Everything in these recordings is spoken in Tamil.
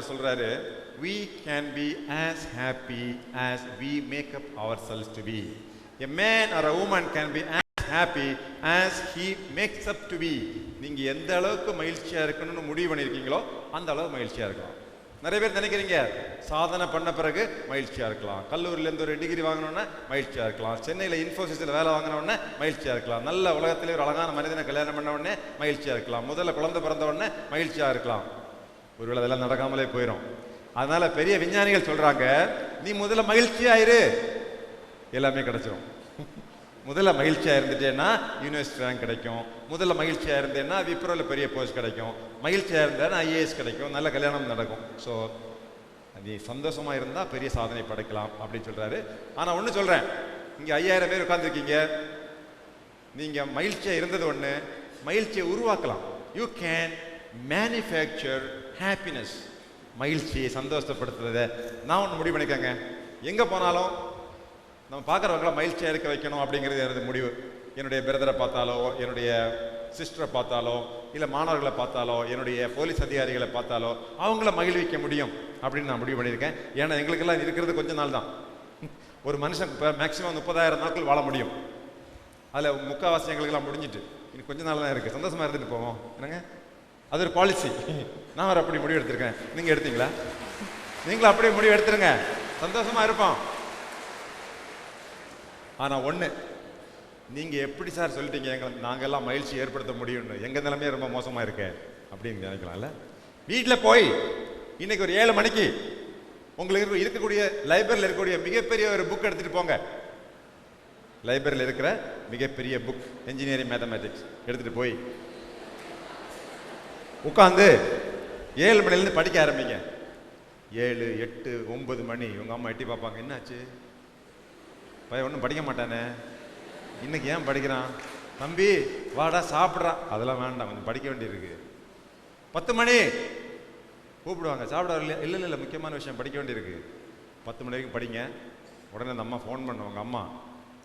சேனல் சொல்றாரு we can be as happy as we make up our selves to be a man or a woman can be as happy as he makes up to be நீங்க எந்த அளவுக்கு மகிழ்ச்சியா இருக்கணும்னு முடிவு பண்ணியிருக்கீங்களோ அந்த அளவு மகிழ்ச்சியா இருக்கலாம். நிறைய பேர் நினைக்கிறீங்க சாதனை பண்ண பிறகு மகிழ்ச்சியா இருக்கலாம். கல்லூரில இருந்து ஒரு டிகிரி வாங்கினோன்னா மகிழ்ச்சியா இருக்கலாம். சென்னையில இன்ஃபோசிஸில் வேலை வாங்கினோடனே மகிழ்ச்சியாக மகிழ்ச்சியா இருக்கலாம். நல்ல உலகத்திலே ஒரு அழகான மனிதனை கல்யாணம் பண்ண உடனே மகிழ்ச்சியா இருக்கலாம். முதல்ல குழந்தை பிறந்த உடனே மகிழ்ச்சியா இருக்கலாம். ஒருவேளை அதெல்லாம் நடக்காமலே போயிடும் அதனால பெரிய விஞ்ஞானிகள் சொல்றாங்க நீ முதல்ல மகிழ்ச்சியாயிரு எல்லாமே கிடைச்சிடும் முதல்ல மகிழ்ச்சியாக இருந்துட்டேன்னா யூனிவர்சிட்டி ரேங்க் கிடைக்கும். முதல்ல மகிழ்ச்சியாக இருந்தேன்னா விப்ரோவில் பெரிய போஸ்ட் கிடைக்கும். மகிழ்ச்சியாக இருந்தேன்னா ஐஏஎஸ் கிடைக்கும். நல்ல கல்யாணம் நடக்கும். ஸோ நீ சந்தோஷமா இருந்தால் பெரிய சாதனை படைக்கலாம் அப்படின்னு சொல்கிறாரு ஆனால் ஒன்று சொல்கிறேன் இங்கே ஐயாயிரம் பேர் உட்காந்துருக்கீங்க நீங்கள் மகிழ்ச்சியாக இருந்தது ஒன்று மகிழ்ச்சியை உருவாக்கலாம். யூ கேன் மேனுஃபேக்சர் ஹாப்பினஸ் மகிழ்ச்சியை சந்தோஷப்படுத்துறத நான் ஒன்று முடிவு பண்ணிக்கங்க. எங்கே போனாலும் நம்ம பார்க்குறவங்கள மகிழ்ச்சியாக இருக்க வைக்கணும் அப்படிங்கிறது எனது முடிவு. என்னுடைய பிரதரை பார்த்தாலோ என்னுடைய சிஸ்டரை பார்த்தாலோ இல்லை மாணவர்களை பார்த்தாலோ என்னுடைய போலீஸ் அதிகாரிகளை பார்த்தாலோ அவங்கள மகிழ்விக்க முடியும் அப்படின்னு நான் முடிவு பண்ணியிருக்கேன். ஏன்னா எங்களுக்கெல்லாம் இருக்கிறது கொஞ்ச நாள் தான். ஒரு மனுஷன் இப்போ மேக்ஸிமம் முப்பதாயிரம் நாட்கள் வாழ முடியும். அதில் முக்கால்வாசி எங்களுக்கெல்லாம் முடிஞ்சிட்டு. இன்னும் கொஞ்ச நாள் தான் இருக்குது சந்தோஷமாக இருந்துட்டு போவோம். என்னங்க? அது ஒரு பாலிசி நான் ஒரு அப்படி முடிவு எடுத்திருக்கேன். நீங்கள் எடுத்தீங்களா? நீங்களும் அப்படியே முடிவு எடுத்துருங்க. சந்தோஷமாக இருப்போம். ஆனால் ஒன்று நீங்கள் எப்படி சார் சொல்லிட்டீங்க? எங்களை நாங்கள்லாம் மகிழ்ச்சி ஏற்படுத்த முடியும்னு. எங்கள் நிலைமையே ரொம்ப மோசமாக இருக்கே அப்படின்னு நினைக்கலாம்ல? வீட்டில் போய் இன்னைக்கு ஒரு ஏழு மணிக்கு உங்களுக்கு இருக்கக்கூடிய லைப்ரரியில் இருக்கக்கூடிய மிகப்பெரிய ஒரு புக் எடுத்துகிட்டு போங்க. லைப்ரரியில் இருக்கிற மிகப்பெரிய புக் இன்ஜினியரிங் மேத்தமேட்டிக்ஸ் எடுத்துகிட்டு போய் உட்காந்து ஏழு மணிலேருந்து படிக்க ஆரம்பிங்க. ஏழு எட்டு ஒன்பது மணி. உங்கள் அம்மா எட்டி பார்ப்பாங்க என்னாச்சு? பையன் ஒன்றும் படிக்க மாட்டானே. இன்னைக்கு ஏன் படிக்கிறான்? தம்பி வாடா சாப்பிட்றான் அதெல்லாம் வேண்டாம் கொஞ்சம் படிக்க வேண்டியிருக்கு. பத்து மணி. கூப்பிடுவாங்க. சாப்பிட வரல இல்லை இல்லை இல்லை முக்கியமான விஷயம் படிக்க வேண்டியிருக்கு. பத்து மணி வரைக்கும் படிங்க. உடனே அந்த அம்மா ஃபோன் பண்ணுவாங்க அம்மா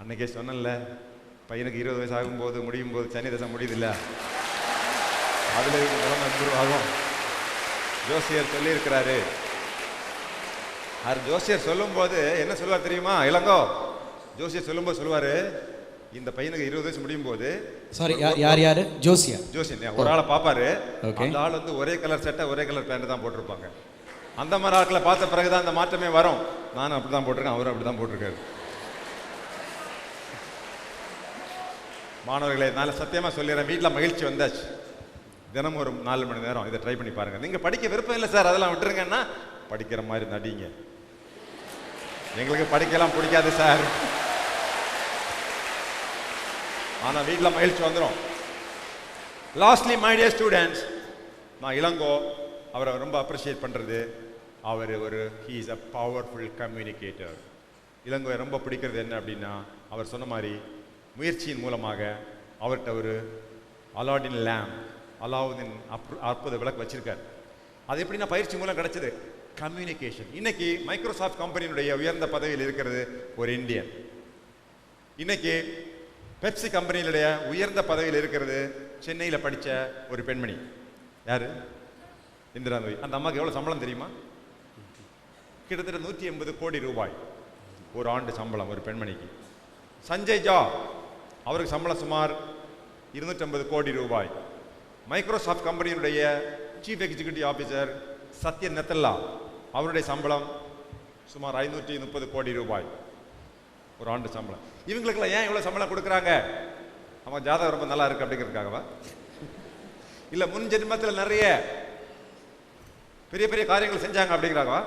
அன்னைக்கே சொன்னேன்ல பையனுக்கு இருபது வயசு ஆகும்போது முடியும் போது சனி தசை முடியுதுல்ல அதில் improve ஆகும் ஜோசியர் சொல்லியிருக்கிறாரு. அவர் ஜோசியர் சொல்லும்போது என்ன சொல்லுவார் தெரியுமா? இளங்கோ. ஜோசியர் சொல்லும்போது சொல்லுவாரு இந்த பையனுக்கு இருபது வயசு முடியும் போது சாரி யார் யாரு ஜோசியா ஜோசியன் ஒரு ஆளை பார்ப்பாரு. அந்த ஆள் வந்து ஒரே கலர் சட்டை ஒரே கலர் பேண்ட் தான் போட்டிருப்பாங்க. அந்த மாதிரி ஆட்களை பார்த்த பிறகுதான் அந்த மாற்றமே வரும். நானும் அப்படி தான் போட்டிருக்கேன் அவரும் அப்படி தான் போட்டிருக்காரு. மாணவர்களே நான் சத்தியமா சொல்லிடுறேன் வீட்டில் மகிழ்ச்சி வந்தாச்சு. தினமும் ஒரு நாலு மணி நேரம் இதை ட்ரை பண்ணி பாருங்க. நீங்க படிக்க விருப்பம் இல்லை சார் அதெல்லாம் விட்டுருங்கன்னா படிக்கிற மாதிரி நடிங்க. எங்களுக்கு படிக்கலாம் பிடிக்காது சார். ஆனால் வீட்டில் மகிழ்ச்சி வந்துடும் லாஸ்ட்லி மை டியர் ஸ்டூடெண்ட்ஸ் நான் இளங்கோ அவரை ரொம்ப அப்ரிஷியேட் பண்ணுறது அவர் ஒரு he is a powerful communicator இளங்கோவை ரொம்ப பிடிக்கிறது என்ன அப்படின்னா அவர் சொன்ன மாதிரி முயற்சியின் மூலமாக அவர்கிட்ட ஒரு அலாடின் லேம் அலாவுதீன் அப் அற்புத விளக்கு வச்சிருக்கார். அது எப்படின்னா பயிற்சி மூலம் கிடைச்சது. கம்யூனிகேஷன் இன்னைக்கு மைக்ரோசாஃப்ட் கம்பெனியினுடைய உயர்ந்த பதவியில் இருக்கிறது ஒரு இந்தியன் இன்னைக்கு பெப்சி கம்பெனியினுடைய உயர்ந்த பதவியில் இருக்கிறது சென்னையில் படித்த ஒரு பெண்மணி. யார்? இந்திரா நோய் அந்த அம்மாவுக்கு எவ்வளோ சம்பளம் தெரியுமா? கிட்டத்தட்ட நூற்றி எண்பது கோடி ரூபாய் ஒரு ஆண்டு சம்பளம் ஒரு பெண்மணிக்கு. சஞ்சய் ஜா அவருக்கு சம்பளம் சுமார் இருநூற்றம்பது கோடி ரூபாய். Microsoft கம்பெனியினுடைய chief executive officer Satya Nadella அவருடைய சம்பளம் சுமார் ஐநூற்றி முப்பது கோடி ரூபாய். ஒரு ஆண்டு சம்பளம். இவங்களுக்கெல்லாம் ஏன் இவ்வளோ சம்பளம் கொடுக்குறாங்க? அவன் ஜாதகம் ரொம்ப நல்லா இருக்கு அப்படிங்கிறதுக்காகவா? இல்லை முன் ஜென்மத்தில் நிறைய பெரிய பெரிய காரியங்கள் செஞ்சாங்க அப்படிங்கிறாங்கவா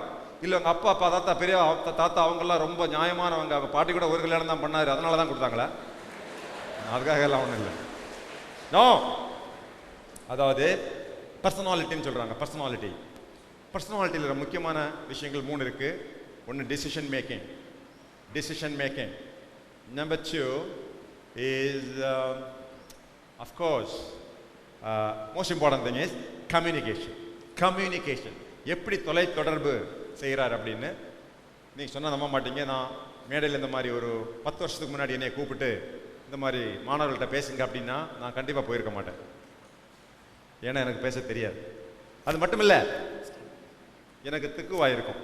இல்லை அவங்க அப்பா அப்பா தாத்தா பெரிய தாத்தா அவங்கெல்லாம் ரொம்ப நியாயமானவங்க. அவங்க பாட்டி கூட ஒரு கல்யாணம் தான் பண்ணார். அதனால தான் கொடுத்தாங்களா? அதுக்காக எல்லாம் ஒன்றும் இல்லை. நோ அதாவது பர்சனாலிட்டின்னு சொல்கிறாங்க பர்சனாலிட்டி பர்சனாலிட்டியில் முக்கியமான விஷயங்கள் மூணு இருக்குது ஒன்று decision making decision making number two is of course most course, thing is communication communication எப்படி தொலை தொடர்பு செய்கிறார் அப்படின்னு நீங்கள் சொன்னால் நம்ப மாட்டீங்க. நான் மேடையில் இந்த மாதிரி ஒரு பத்து வருஷத்துக்கு முன்னாடி என்னை கூப்பிட்டு இந்த மாதிரி மாணவர்கள்ட்ட பேசுங்க அப்படின்னா நான் கண்டிப்பாக போயிருக்க மாட்டேன். ஏன்னா எனக்கு பேச தெரியாது. அது மட்டும் இல்லை எனக்கு திக்குவாய் இருக்கும்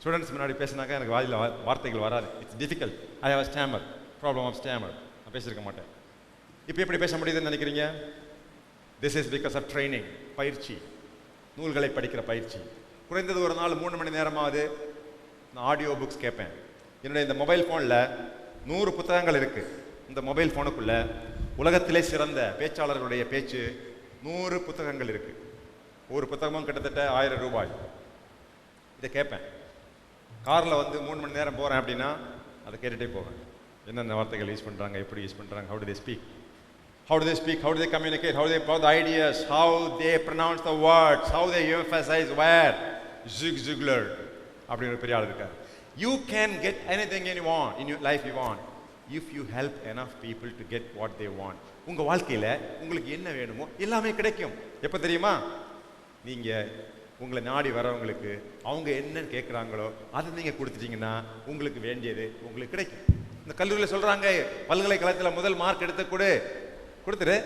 ஸ்டூடெண்ட்ஸ் முன்னாடி பேசினாக்கா எனக்கு வாயில் வார்த்தைகள் வராது. It's difficult I have stammer problem of stammer நான் பேசியிருக்க மாட்டேன். இப்போ எப்படி பேச முடியுதுன்னு நினைக்கிறீங்க? This is because of training பயிற்சி. நூல்களை படிக்கிற பயிற்சி. குறைந்தது ஒரு நாள் மூணு மணி நேரமாவது நான் ஆடியோ புக்ஸ் கேட்பேன். என்னுடைய இந்த மொபைல் ஃபோனில் நூறு புத்தகங்கள் இருக்குது இந்த மொபைல் ஃபோனுக்குள்ளே உலகத்திலே சிறந்த பேச்சாளர்களுடைய பேச்சு நூறு புத்தகங்கள் இருக்குது ஒரு புத்தகமும் கிட்டத்தட்ட ஆயிரம் ரூபாய் இதை கேட்பேன் காரில் வந்து மூணு மணி நேரம் போகிறேன் அப்படின்னா அதை கேட்டுகிட்டே போவேன் என்னென்ன வார்த்தைகள் யூஸ் பண்ணுறாங்க எப்படி யூஸ் பண்ணுறாங்க how to they speak how to they speak how they communicate how they power the ideas how they pronounce the words how they emphasize where Zig Ziglar அப்படின்னு ஒரு பெரிய ஆள் இருக்கார் you can get anything in you want in you life you want if you help enough people to get what they want உங்கள் வாழ்க்கையில் உங்களுக்கு என்ன வேணுமோ எல்லாமே கிடைக்கும். எப்போ தெரியுமா? நீங்கள் உங்களை நாடி வரவங்களுக்கு அவங்க என்ன கேட்குறாங்களோ அதை நீங்கள் கொடுத்துட்டீங்கன்னா உங்களுக்கு வேண்டியது உங்களுக்கு கிடைக்கும். இந்த கல்லூரியில் சொல்கிறாங்க பல்கலைக்கழகத்தில் முதல் மார்க் எடுத்த கொடு. கொடுத்துரு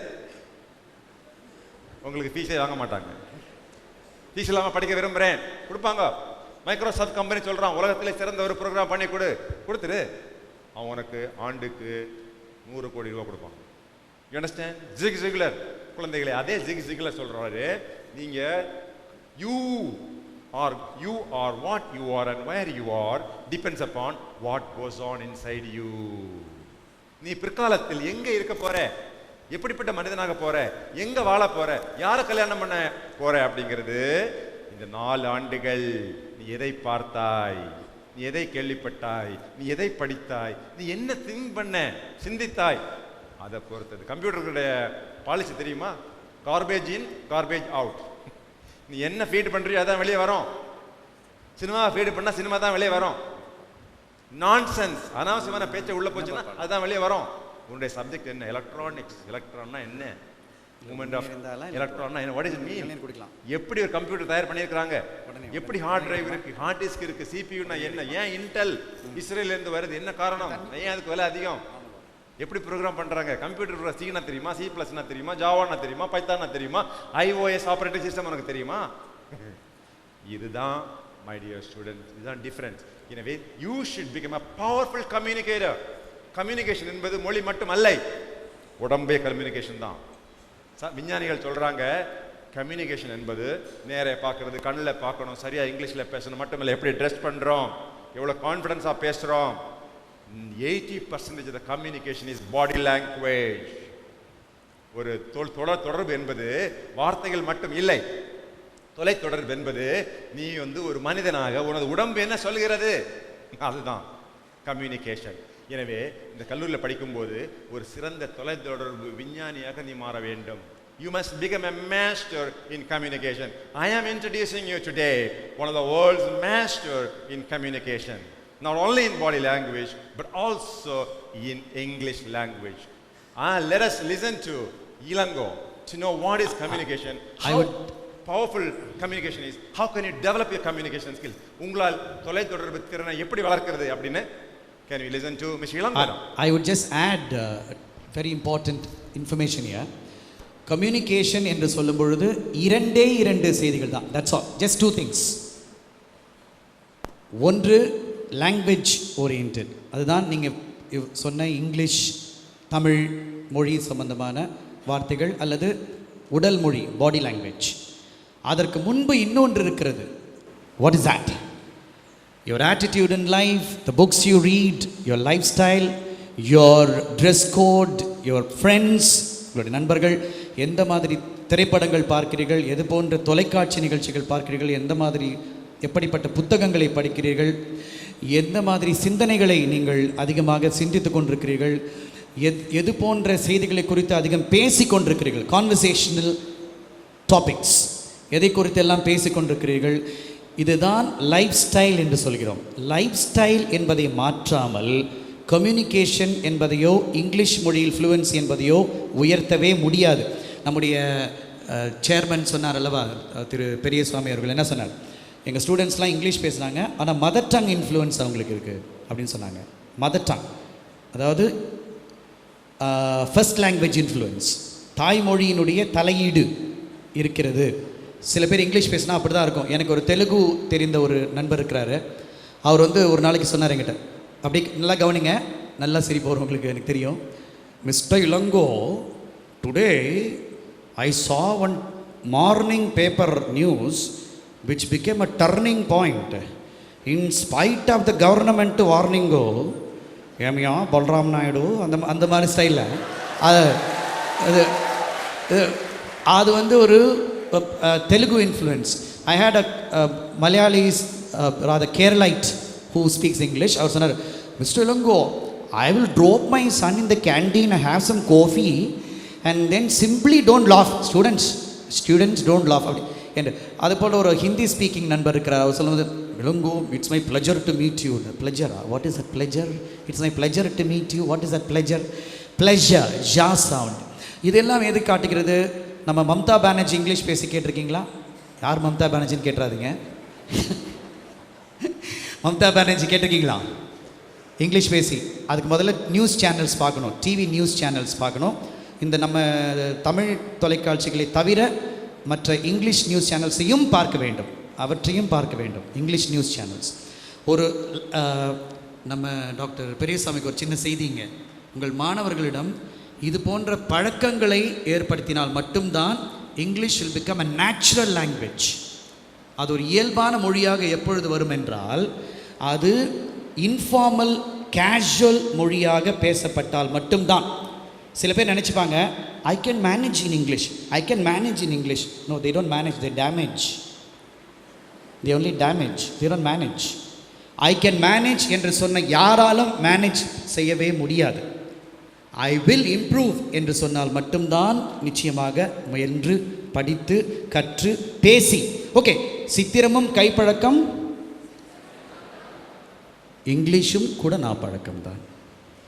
உங்களுக்கு ஃபீஸே வாங்க மாட்டாங்க. ஃபீஸ் இல்லாமல் படிக்க விரும்புகிறேன் கொடுப்பாங்க. மைக்ரோசாஃப்ட் கம்பெனி சொல்கிறான் உலகத்தில் சிறந்த ஒரு ப்ரோக்ராம் பண்ணி கொடு. கொடுத்துரு அவன் உனக்கு ஆண்டுக்கு நூறு கோடி ரூபா கொடுப்பான். யூ அண்டர்ஸ்டாண்ட் ஜிக் ஜிகுலர் குழந்தைகளை அதே ஜிக் ஜிகுலர் சொல்கிறாரு நீங்கள் you are you are what you are and where you are depends upon what goes on inside you நீ பிற்காலத்தில் எங்கே இருக்க போற? எப்படிப்பட்ட மனிதனாக போற? எங்க வாழ போற? யாரை கல்யாணம் பண்ண போற அப்படிங்கிறது இந்த நாலு ஆண்டுகள் நீ எதை பார்த்தாய்? நீ எதை கேள்விப்பட்டாய்? நீ எதை படித்தாய்? நீ என்ன திங்க் பண்ண? சிந்தித்தாய். அதை பொறுத்தது. கம்ப்யூட்டருடைய பாலிசி தெரியுமா? கார்பேஜ் இன் கார்பேஜ் அவுட் நீ என்ன ஃபீட் பண்றியோ அதான் வெளியே வரும். சினிமா ஃபீட் பண்ணா சினிமா தான் வெளியே வரும். நான்சென்ஸ் அனாவசியமான பேச்சை உள்ள போச்சுன்னா அதுதான் வெளியே வரும். உன்னுடைய சப்ஜெக்ட் என்ன? எலக்ட்ரானிக்ஸ் எலக்ட்ரான்னா என்ன? மூமெண்ட் ஆஃப் என்ன வாட் இஸ் மீன் குடிக்கலாம். எப்படி ஒரு கம்ப்யூட்டர் தயார் பண்ணியிருக்காங்க எப்படி ஹார்ட் டிரைவ் இருக்கு ஹார்ட் டிஸ்க் இருக்கு சிபியூனா என்ன? ஏன் இன்டெல் இஸ்ரேல்ல இருந்து வருது? என்ன காரணம்? ஏன் அதுக்கு விலை அதிகம்? எப்படி ப்ரோக்ராம் பண்றாங்க? கம்ப்யூட்டர் சீனா தெரியுமா? சி பிளஸ்னா தெரியுமா? ஜாவானா தெரியுமா? பைத்தானா தெரியுமா? ஐஓஎஸ் ஆபரேட்டிங் சிஸ்டம் உனக்கு தெரியுமா? இதுதான் மை டியர் ஸ்டூடெண்ட்ஸ் இதுதான் டிஃபரன்ஸ் எனவே you should become a powerful communicator communication என்பது மொழி மட்டுமல்ல. உடம்பே கம்யூனிகேஷன் தான். விஞ்ஞானிகள் சொல்கிறாங்க கம்யூனிகேஷன் என்பது நேரே பார்க்குறது கண்ணில் பார்க்கணும் சரியாக இங்கிலீஷில் பேசணும் மட்டுமில்லை எப்படி ட்ரெஸ் பண்ணுறோம் எவ்வளோ கான்ஃபிடன்ஸாக பேசுகிறோம் eighty percentage the communication is body language ஒரு தொல் தொடர் தொடர்பு என்பது வார்த்தைகள் மட்டும் இல்லை. தொலைத்தொடர்பு என்பது நீ வந்து ஒரு மனிதனாக உனது உடம்பு என்ன சொல்கிறது அதுதான் கம்யூனிகேஷன் எனவே இந்த கல்லூரியில் படிக்கும்போது ஒரு சிறந்த தொலைத்தொடர்பு விஞ்ஞானியாக நீ மாற வேண்டும் you must become a master in communication I am introducing you today one of the world's master in communication not only in body language but also in English language. Ah, let us listen to Ilango to know what is communication. I How would- powerful communication is. How can you develop your communication skills? உங்களால் தொலைத்தொடர்பு திறனை எப்படி வளர்க்கிறது அப்படின்னு can we listen to Ms. Ilango? I, would just add uh, very important information here. Communication என்று சொல்லும் பொழுது இரண்டே இரண்டு செய்திகள் தான் that's all just two things ஒன்று லாங்குவேஜ் ஓரியன்ட் அதுதான் நீங்கள் சொன்ன இங்கிலீஷ் தமிழ் மொழி சம்பந்தமான வார்த்தைகள் அல்லது உடல் மொழி பாடி லாங்குவேஜ் அதற்கு முன்பு இன்னொன்று இருக்கிறது what is your attitude in life the books you read your life style your dress code your friends உங்களுடைய நண்பர்கள் எந்த மாதிரி திரைப்படங்கள் பார்க்கிறீர்கள் எது போன்ற தொலைக்காட்சி நிகழ்ச்சிகள் பார்க்கிறீர்கள் எந்த மாதிரி எப்படிப்பட்ட புத்தகங்களை படிக்கிறீர்கள் எந்த மாதிரி சிந்தனைகளை நீங்கள் அதிகமாக சிந்தித்து கொண்டிருக்கிறீர்கள் எத் எது போன்ற செய்திகளை குறித்து அதிகம் பேசி கொண்டிருக்கிறீர்கள் கான்வர்சேஷனல் டாபிக்ஸ் எதை குறித்து எல்லாம் பேசி கொண்டிருக்கிறீர்கள் இதுதான் லைஃப் ஸ்டைல் என்று சொல்கிறோம். லைஃப் ஸ்டைல் என்பதை மாற்றாமல் கம்யூனிகேஷன் என்பதையோ இங்கிலீஷ் மொழியில் ஃப்ளூவன்சி என்பதையோ உயர்த்தவே முடியாது. நம்முடைய சேர்மன் சொன்னார் அல்லவா திரு பெரியசுவாமி அவர்கள் என்ன சொன்னார்? எங்கள் ஸ்டூடெண்ட்ஸ்லாம் இங்கிலீஷ் பேசுனாங்க ஆனால் மதர் டங் இன்ஃப்ளூயன்ஸ் அவங்களுக்கு இருக்குது அப்படின்னு சொன்னாங்க. மதர் டங் அதாவது ஃபர்ஸ்ட் லாங்குவேஜ் இன்ஃப்ளூயன்ஸ் தாய்மொழியினுடைய தலையீடு இருக்கிறது. சில பேர் இங்கிலீஷ் பேசினா அப்படி தான் இருக்கும். எனக்கு ஒரு தெலுங்கு தெரிந்த ஒரு நண்பர் இருக்கிறாரு. அவர் வந்து ஒரு நாளைக்கு சொன்னார் என்கிட்ட. அப்படி நல்லா கவனிங்க. நல்லா சிரிப்பு வரும் உங்களுக்கு எனக்கு தெரியும். Mister Elango today I saw one morning paper news which became a turning point in spite of the government வார்னிங்கோ ஏமியா பல்ராம் நாயுடு அந்த அந்த மாதிரி ஸ்டைலில் அது அது இது- அது வந்து ஒரு அஹ், Telugu influence I hate a Malayalis rather Keralite who speaks English அவர் சொன்னார் mister Elango I will drop my son in the canteen have some coffee and then simply don't laugh students students don't laugh அப்படி. என்று. அது போல் ஒரு ஹிந்தி ஸ்பீக்கிங் நண்பர் இருக்கிறார். அவர் சொல்லுவது Elango it's my pleasure to meet you pleasure? What is a pleasure? It's my pleasure to meet you what is a pleasure? Pleasure ஜா சவுண்ட் இதெல்லாம் எது காட்டுகிறது? நம்ம மம்தா பானர்ஜி இங்கிலீஷ் பேசி கேட்டிருக்கீங்களா? யார் மம்தா பானர்ஜின்னு கேட்டுறாதீங்க. மம்தா பானர்ஜி கேட்டிருக்கீங்களா? இங்கிலீஷ் பேசி. அதுக்கு முதல்ல நியூஸ் சேனல்ஸ் பார்க்கணும். டிவி நியூஸ் சேனல்ஸ் பார்க்கணும். இந்த நம்ம தமிழ் தொலைக்காட்சிகளை தவிர மற்ற இங்கிலீஷ் நியூஸ் சேனல்ஸையும் பார்க்க வேண்டும். அவற்றையும் பார்க்க வேண்டும். English news channels. ஒரு நம்ம டாக்டர் பெரியசாமிக்கு ஒரு சின்ன செய்திங்க உங்கள் மாணவர்களிடம் இது போன்ற பழக்கங்களை ஏற்படுத்தினால் மட்டும்தான் English will become a natural language அது ஒரு இயல்பான மொழியாக எப்பொழுது வரும் என்றால் அது இன்ஃபார்மல் கேஷுவல் மொழியாக பேசப்பட்டால் மட்டும்தான். சில பேர் நினச்சிப்பாங்க I can manage in English I can manage in English no they don't manage they damage they only damage they don't manage I can manage என்று சொன்ன யாராலும் மேனேஜ் செய்யவே முடியாது. ஐ வில் இம்ப்ரூவ் என்று சொன்னால் மட்டும்தான் நிச்சயமாக முயன்று படித்து கற்று பேசி. ஓகே சித்திரமும் கைப்பழக்கம் இங்கிலீஷும் கூட நாப்பழக்கம் தான்.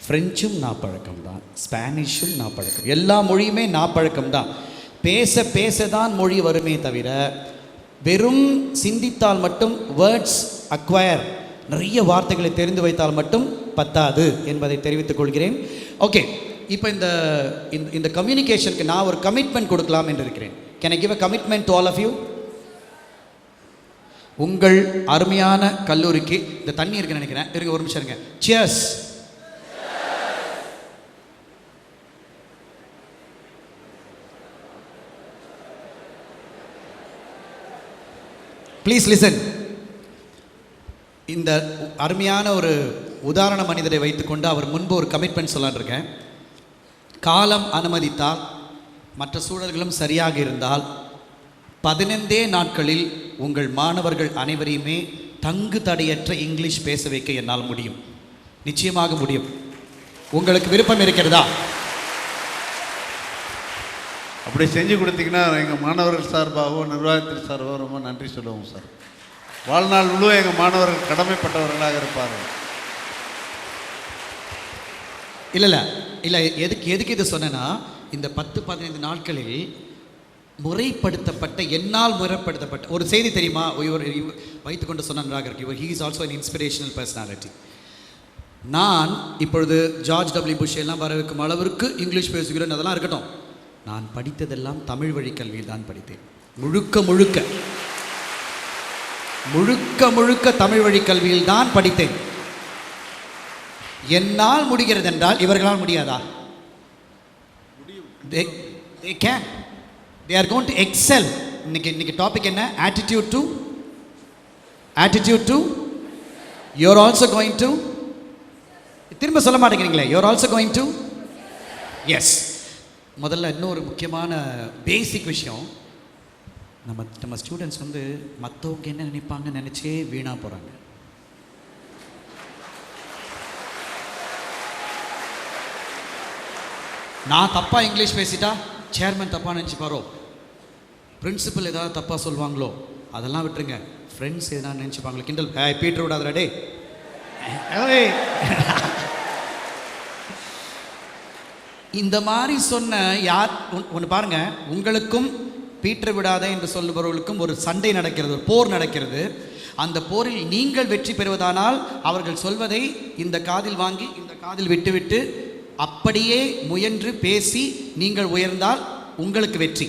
ஃப்ரெஞ்சும் நாப்பழக்கம் தான். ஸ்பானிஷும் நாப்பழக்கம். எல்லா மொழியுமே நான் தான். பேச பேச தான் மொழி வருமே தவிர வெறும் சிந்தித்தால் மட்டும் வேர்ட்ஸ் அக்வயர் நிறைய வார்த்தைகளை தெரிந்து வைத்தால் மட்டும் பத்தாது என்பதை தெரிவித்துக் கொள்கிறேன். ஓகே இப்போ இந்த இந்த- கம்யூனிகேஷனுக்கு நான் ஒரு கமிட்மெண்ட் கொடுக்கலாம் என்று இருக்கிறேன் can I give a commitment to all of you உங்கள் அருமையான கல்லூரிக்கு இந்த தண்ணி இருக்குன்னு நினைக்கிறேன். இருங்க ஒரு நிமிஷம் இருங்க. சியர்ஸ் ப்ளீஸ் லிசன் இந்த அருமையான ஒரு உதாரண மனிதரை வைத்துக்கொண்டு அவர் முன்பு ஒரு கமிட்மெண்ட் சொல்லலான்னு இருக்கேன். காலம் அனுமதித்தால் மற்ற சூழல்களும் சரியாக இருந்தால் பதினைந்தே நாட்களில் உங்கள் மாணவர்கள் அனைவரையுமே தங்கு தடையற்ற இங்கிலீஷ் பேச வைக்க என்னால் முடியும். நிச்சயமாக முடியும். உங்களுக்கு விருப்பம் இருக்கிறதா? அப்படி செஞ்சு கொடுத்தீங்கன்னா எங்கள் மாணவர்கள் சார்பாகவும் நிர்வாகத்தின் சார்பாகவும் ரொம்ப நன்றி சொல்லுவோம் சார். வாழ்நாள் முழுவதும் எங்கள் மாணவர்கள் கடமைப்பட்டவர்களாக இருப்பார்கள். இல்லை இல்லை. இல்லை எதுக்கு எதுக்கு இது சொன்னேன்னா இந்த பத்து பதினைந்து நாட்களில் முறைப்படுத்தப்பட்ட என்னால் முறைப்படுத்தப்பட்ட ஒரு செய்தி தெரியுமா? இவர் வைத்துக்கொண்டு சொன்னாராக இருக்கு. இவர் he is also an inspirational personality நான் இப்பொழுது ஜார்ஜ் டபிள்யூ புஷ் எல்லாம் வரவிருக்கும் அளவிற்கு இங்கிலீஷ் பேசுகிறேன் அதெல்லாம் இருக்கட்டும். நான் படித்ததெல்லாம் தமிழ் வழி கல்வியில் தான் படித்தேன். முழுக்க முழுக்க. முழுக்க முழுக்க தமிழ் வழி கல்வியில் தான் படித்தேன். என்னால் முடிகிறது என்றால் இவர்களால் முடியாதா? They they can. They are going to இன்னைக்கு இன்னைக்கு டாபிக் என்ன? Attitude to attitude to you're also going to திரும்ப சொல்ல மாட்டேங்கிறீங்களே. You're also going to yes முதல்ல இன்னொரு முக்கியமான பேசிக் விஷயம். நம்ம நம்ம ஸ்டூடெண்ட்ஸ் வந்து மற்றவங்க என்ன நினைப்பாங்கன்னு நினச்சே வீணாக போகிறாங்க நான் தப்பாக இங்கிலீஷ் பேசிட்டா சேர்மன் தப்பாக நினச்சிப்பாரோ? பிரின்சிபல் ஏதாவது தப்பாக சொல்லுவாங்களோ அதெல்லாம் விட்டுருங்க. ஃப்ரெண்ட்ஸ் எதனா நினச்சிப்பாங்களோ? கிண்டல். ஏய் பீட்டர் விடாதடா டே. இந்த மாதிரி சொன்ன யார் ஒன்று பாருங்க. உங்களுக்கும் பீட்டர் விடாத என்று சொல்லுபவர்களுக்கும் ஒரு சண்டை நடக்கிறது ஒரு போர் நடக்கிறது. அந்த போரில் நீங்கள் வெற்றி பெறுவதானால் அவர்கள் சொல்வதை இந்த காதில் வாங்கி இந்த காதில் விட்டுவிட்டு அப்படியே முயன்று பேசி நீங்கள் உயர்ந்தால் உங்களுக்கு வெற்றி.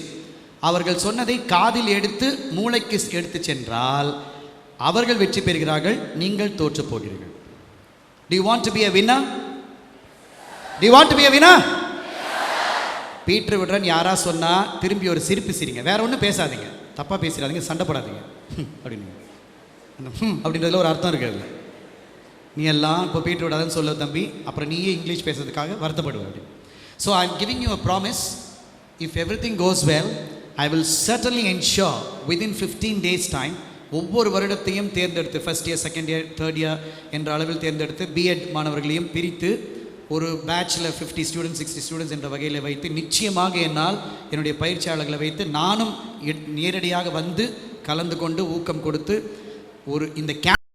அவர்கள் சொன்னதை காதில் எடுத்து மூளைக்கு எடுத்து சென்றால் அவர்கள் வெற்றி பெறுகிறார்கள் நீங்கள் தோற்று போகிறீர்கள். D want to be a a D want to be a be a better விடுறன் யாரா சொன்னா திரும்பி ஒரு சிரிப்பு சிரிங்க. வேற ஒன்றும் பேசாதீங்க. தப்பாக பேசிடாதீங்க சண்டை போடாதீங்க. அப்படின்னு அப்படின்றதுல ஒரு அர்த்தம் இருக்கிறது நீ எல்லாம் இப்போ பீட்டர் விடாதுன்னு சொல்ல தம்பி அப்புறம் நீயே இங்கிலீஷ் பேசுறதுக்காக வருத்தப்படுவ so I am giving you a promise if everything goes well I will certainly ensure within fifteen days time ஒவ்வொரு வருடத்தையும் தேர்ந்தெடுத்து first year second year third year என்ற அளவில் தேர்ந்தெடுத்து பிஎட் மாணவர்களையும் பிரித்து ஒரு பேட்சில் ஃபிஃப்டி ஸ்டூடெண்ட்ஸ் சிக்ஸ்டி ஸ்டூடெண்ட்ஸ் என்ற வகையில் வைத்து நிச்சயமாக என்னால் என்னுடைய பயிற்சியாளர்களை வைத்து நானும் நேரடியாக வந்து கலந்து கொண்டு ஊக்கம் கொடுத்து ஒரு இந்த கேம்ப்